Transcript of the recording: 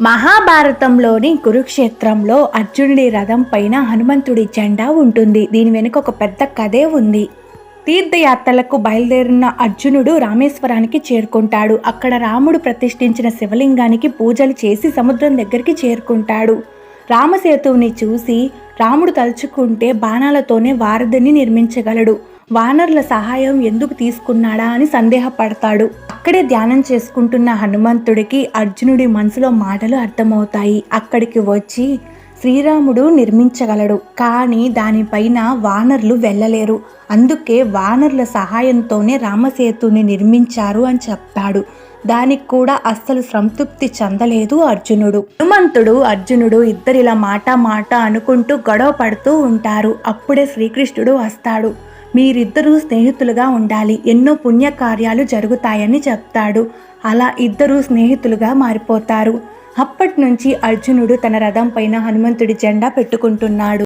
మహాభారతంలోని కురుక్షేత్రంలో అర్జునుడి రథం పైన హనుమంతుడి జెండా ఉంటుంది. దీని వెనుక ఒక పెద్ద కథే ఉంది. తీర్థయాత్రలకు బయలుదేరిన అర్జునుడు రామేశ్వరానికి చేరుకుంటాడు. అక్కడ రాముడు ప్రతిష్ఠించిన శివలింగానికి పూజలు చేసి సముద్రం దగ్గరికి చేరుకుంటాడు. రామసేతువుని చూసి రాముడు తలుచుకుంటే బాణాలతోనే వారధిని నిర్మించగలడు. వానరుల సహాయం ఎందుకు తీసుకున్నాడా అని సందేహపడతాడు. అక్కడే ధ్యానం చేసుకుంటున్న హనుమంతుడికి అర్జునుడి మనసులో మాటలు అర్థమవుతాయి. అక్కడికి వచ్చి శ్రీరాముడు నిర్మించగలడు. కానీ దానిపైన వానర్లు వెళ్ళలేరు. అందుకే వానరుల సహాయంతోనే రామసేతుని నిర్మించారు అని చెప్తాడు దానికి కూడా అస్సలు సంతృప్తి చెందలేదు అర్జునుడు. హనుమంతుడు అర్జునుడు ఇద్దరిలా మాట మాట అనుకుంటూ గొడవ పడుతూ ఉంటారు. అప్పుడే శ్రీకృష్ణుడు వస్తాడు. మీరిద్దరూ స్నేహితులుగా ఉండాలి. ఎన్నో పుణ్యకార్యాలు జరుగుతాయని చెప్తాడు. అలా ఇద్దరూ స్నేహితులుగా మారిపోతారు. అప్పటి నుంచి అర్జునుడు తన రథం పైన హనుమంతుడి జెండా పెట్టుకుంటున్నాడు.